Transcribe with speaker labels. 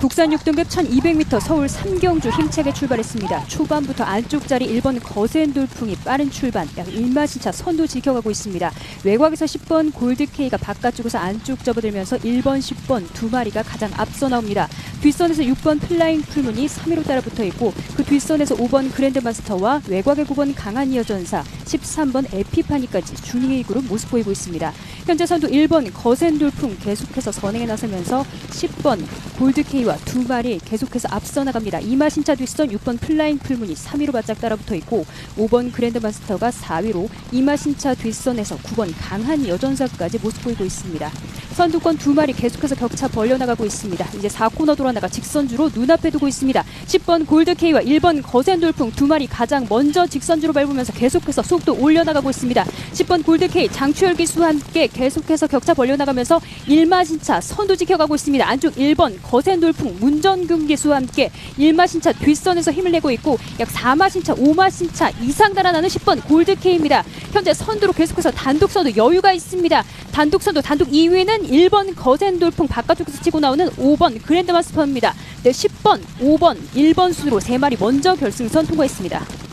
Speaker 1: 국산 6등급 1200m 서울 삼경주 힘차게 출발했습니다. 초반부터 안쪽 자리 1번 거센 돌풍이 빠른 출발, 약 1마신차 선두 지켜가고 있습니다. 외곽에서 10번 골드케이가 바깥쪽에서 안쪽 접어들면서 1번, 10번 두 마리가 가장 앞서 나옵니다. 뒷선에서 6번 플라잉 풀문이 3위로 따라붙어 있고 그 뒷선에서 5번 그랜드마스터와 외곽의 9번 강한 이어전사, 13번 에피파니까지 준위의 그룹 모습 보이고 있습니다. 현재 선두 1번 거센 돌풍 계속해서 선행에 나서면서 10번 골드케이와 두 마리 계속해서 앞서 나갑니다. 이마신차 뒷선 6번 플라잉 풀문이 3위로 바짝 따라붙어 있고 5번 그랜드마스터가 4위로 이마신차 뒷선에서 9번 강한 여전사까지 모습 보이고 있습니다. 선두권 두 마리 계속해서 격차 벌려나가고 있습니다. 이제 4코너 돌아나가 직선주로 눈앞에 두고 있습니다. 10번 골드케이와 1번 거센 돌풍 두 마리 가장 먼저 직선주로 밟으면서 계속해서 속도 올려나가고 있습니다. 10번 골드케이 장추열 기수와 함께 계속해서 격차 벌려나가면서 1마신차 선두 지켜가고 있습니다. 안쪽 1번 거센 돌풍 문전금 기수와 함께 1마신차 뒷선에서 힘을 내고 있고 약 4마신차 5마신차 이상 달아나는 10번 골드케이입니다. 현재 선두로 계속해서 단독 선두 여유가 있습니다. 단독 선두 단독 2위는 1번 거센 돌풍 바깥쪽에서 치고 나오는 5번 그랜드마스터입니다. 네, 10번, 5번, 1번 순으로 세 마리 먼저 결승선 통과했습니다.